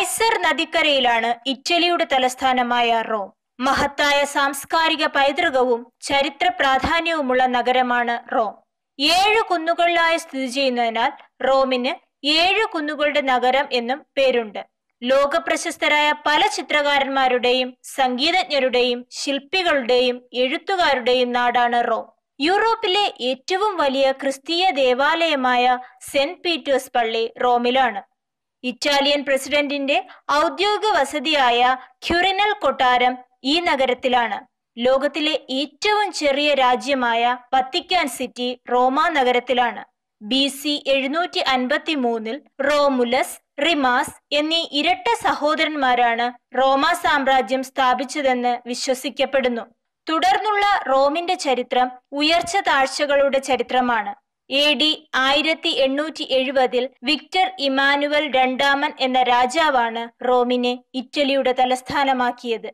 ടൈസർ നദിക്കരയിലാണ് ഇറ്റലിയുടെ തലസ്ഥാനമായ റോം. മഹത്തായ സാംസ്കാരിക പൈതൃകവും ചരിത്ര പ്രാധാന്യവുമുള്ള നഗരമാണ് റോം. ഏഴ് കുന്നുകളിലായി സ്ഥിതി ചെയ്യുന്നതിനാൽ റോമിന് ഏഴ് കുന്നുകളുടെ നഗരം എന്നും പേരുണ്ട്. ലോകപ്രശസ്തരായ പല ചിത്രകാരന്മാരുടെയും സംഗീതജ്ഞരുടെയും ശില്പികളുടെയും എഴുത്തുകാരുടെയും നാടാണ് റോം. യൂറോപ്പിലെ ഏറ്റവും വലിയ ക്രിസ്തീയ ദേവാലയമായ സെന്റ് പീറ്റേഴ്സ് പള്ളി റോമിലാണ്. ഇറ്റാലിയൻ പ്രസിഡന്റിന്റെ ഔദ്യോഗിക വസതിയായ ക്യുറിനൽ കൊട്ടാരം ഈ നഗരത്തിലാണ്. ലോകത്തിലെ ഏറ്റവും ചെറിയ രാജ്യമായ വത്തിക്കാൻ സിറ്റി റോമ നഗരത്തിലാണ്. ബി സി എഴുന്നൂറ്റി അൻപത്തി മൂന്നിൽ റോമുലസ് റിമാസ് എന്നീ ഇരട്ട സഹോദരന്മാരാണ് റോമ സാമ്രാജ്യം സ്ഥാപിച്ചതെന്ന് വിശ്വസിക്കപ്പെടുന്നു. തുടർന്നുള്ള റോമിന്റെ ചരിത്രം ഉയർച്ച താഴ്ചകളുടെ ചരിത്രമാണ്. എ ഡി ആയിരത്തി എണ്ണൂറ്റി എഴുപതിൽ വിക്ടർ ഇമാനുവൽ രണ്ടാമൻ എന്ന രാജാവാണ് റോമിനെ ഇറ്റലിയുടെ തലസ്ഥാനമാക്കിയത്.